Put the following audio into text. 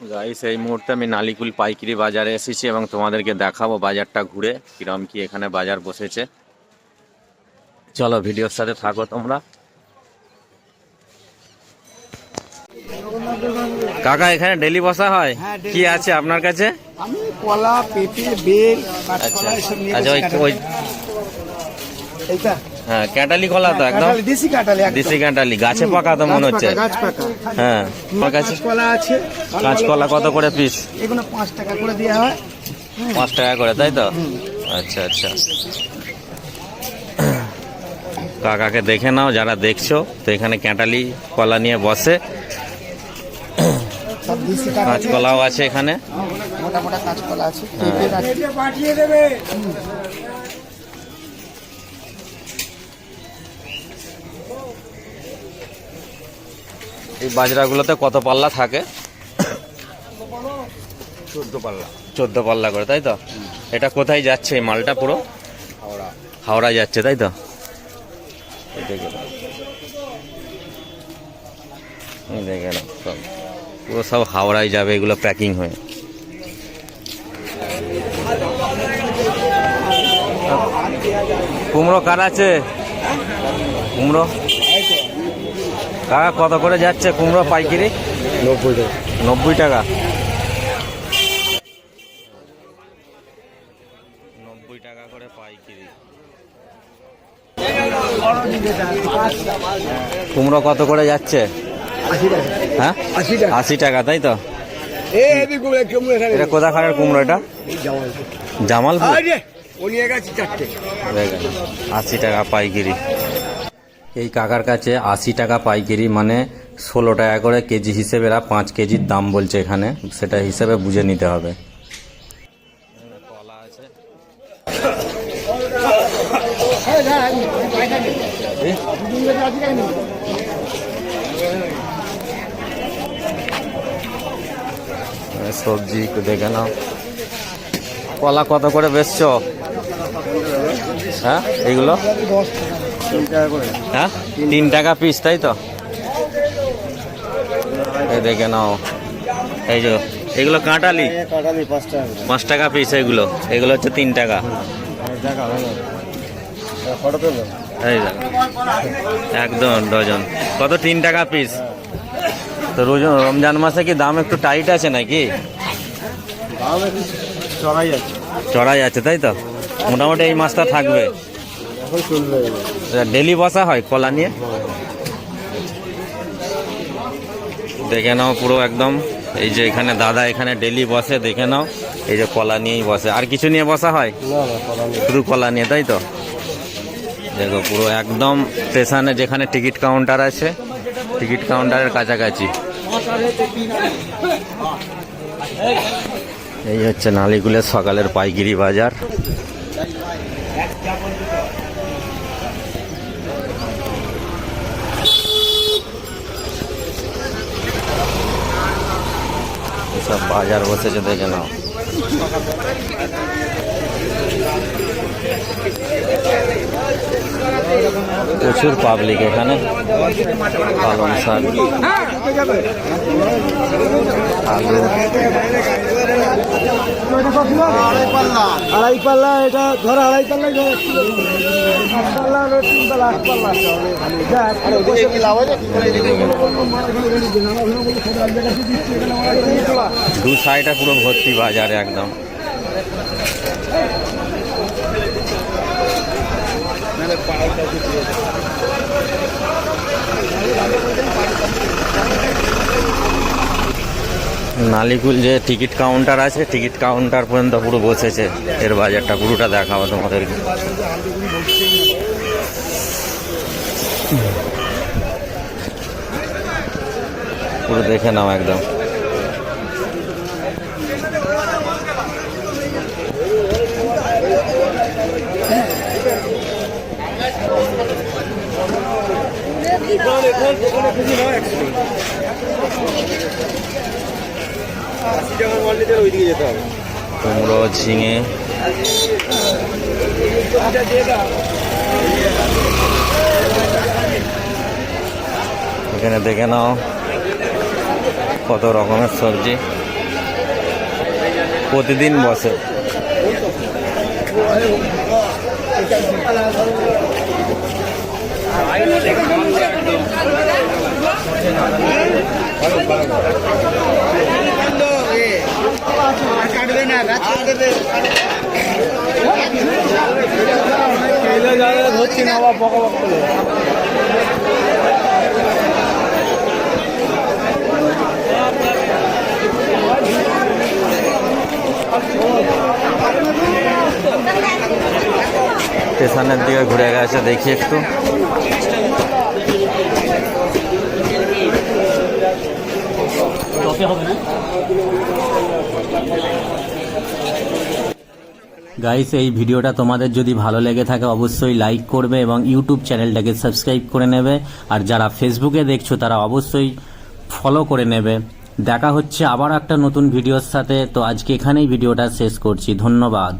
Guys এই মুহূর্তে আমি নালিকুল পাইকারি বাজারে এসেছি এবং তোমাদেরকে দেখাবো বাজারটা ঘুরে কিরম কি এখানে বাজার বসেছে। চলো ভিডিওর সাথে থাকো তোমরা। কাকা এখানে ডেলি বসা হয়? হ্যাঁ, কি আছে আপনার কাছে? আমি কলা পেঁপে বেল আচ্ছা। আচ্ছা ওই। এইটা। হ্যাঁ ক্যাটালি কলা তো একদম? কাঁঠালি, দেশি একদম। দেশি ক্যাটালি গাছে পাকা তো মনে হচ্ছে? গাছ পাকা। হ্যাঁ আমার কাছে কাঁচকলা আছে। কাঁচকলা কত করে পিস এগুলো পাঁচ টাকা করে দেওয়া হয়। পাঁচ টাকা করে তাই তো? আচ্ছা আচ্ছা। কাকাকে দেখে নাও যারা দেখছ তো এখানে ক্যাঁটালি কলা নিয়ে বসে। কাঁচকলাও আছে এখানে। মোটা মোটা কাঁচকলা আছে। হ্যাঁ। পেঁপে এই বাজরাগুলোতে কত পাল্লা থাকে? চোদ্দ পাল্লা। চোদ্দ পাল্লা করে তাই তো? এটা কোথায় যাচ্ছে এই মালটা পুরো? হাওড়া। হাওড়া যাচ্ছে তাই তো? দেখে সব। পুরো সব হাওড়ায় যাবে এগুলো প্যাকিং হয়ে। কুমড়ো কার আছে? কুমড়ো? কাকা কত করে যাচ্ছে কুমড়ো পাইকারি? নব্বই টাকা। নব্বই টাকা। নব্বই টাকা করে পাইকারি। কুমড়ো কত করে যাচ্ছে? আশি টাকা। হ্যাঁ আশি টাকা তাই তো? এটা কোথাকার কুমড়ো এটা? জামালপুর। আশি টাকা পাইকারি। এই কাকার কাছে আশি টাকা পাইকারি মানে ষোলো টাকা করে কেজি হিসেবে এরা পাঁচ কেজির দাম বলছে এখানে। সেটা হিসেবে বুঝে নিতে হবে। কলা আছে সবজি দেখে নাও। কলা কত করে বেচছ? হ্যাঁ এইগুলো? হ্যাঁ? তিন টাকা পিস তাই তো? এই দেখে নাও। এই যে এগুলো কাঁটালি কাটালি পাঁচ টাকা পিস এগুলো। এগুলো হচ্ছে তিন টাকা। দেখো। একদম ডজন। কত তিন টাকা পিস তো রোজ রমজান মাসে কি দাম একটু টাইট আছে নাকি? চড়াই যাচ্ছে চড়াই আছে তাই তো? মোটামুটি এই মাছটা থাকবে। ডেলি বসা হয় কলা নিয়ে? দেখে নাও পুরো একদম। এই যে এখানে দাদা এখানে ডেলি বসে দেখে নাও। এই যে কলা নিয়েই বসে। আর কিছু নিয়ে বসা হয়? শুধু কলা নিয়ে তাই তো? দেখো পুরো একদম স্টেশনে যেখানে টিকিট কাউন্টার আছে টিকিট কাউন্টারের কাছাকাছি। এই হচ্ছে নালিগুলের সকালের পাইকারি বাজার। সব বাজার বসেছে দেখে নাও। প্রচুর পাবলিক এখানে। পালং শাক। আলু। আড়াই পাল্লা এটা ধর আড়াই পাল্লা পাল্লা তিন পাল্লা আট পাল্লা দু সাইডে পুরো ভর্তি বাজারে একদম। নালিকুল যে টিকিট কাউন্টার আছে, টিকিট কাউন্টার পর্যন্ত পুরো বসেছে। এর বাজারটা পুরোটা দেখাবো তোমাদেরকে। পুরো দেখে নাও একদম। কুমড়ো ঝিঙে। এখানে দেখে নাও কত রকমের সবজি। প্রতিদিন বসে। কাটবে না ধরছি না আবার বকা বকা করে স্টেশনের দিকে ঘুরে গেছে, দেখি একটু। গাইস এই ভিডিওটা তোমাদের যদি ভালো লেগে থাকে, অবশ্যই লাইক করবে এবং ইউটিউব চ্যানেলটাকে সাবস্ক্রাইব করে নেবে। আর যারা ফেসবুকে দেখছ, তারা অবশ্যই ফলো করে নেবে। দেখা হচ্ছে আবার একটা নতুন ভিডিওর সাথে। তো আজকে এখানেই ভিডিওটা শেষ করছি। ধন্যবাদ।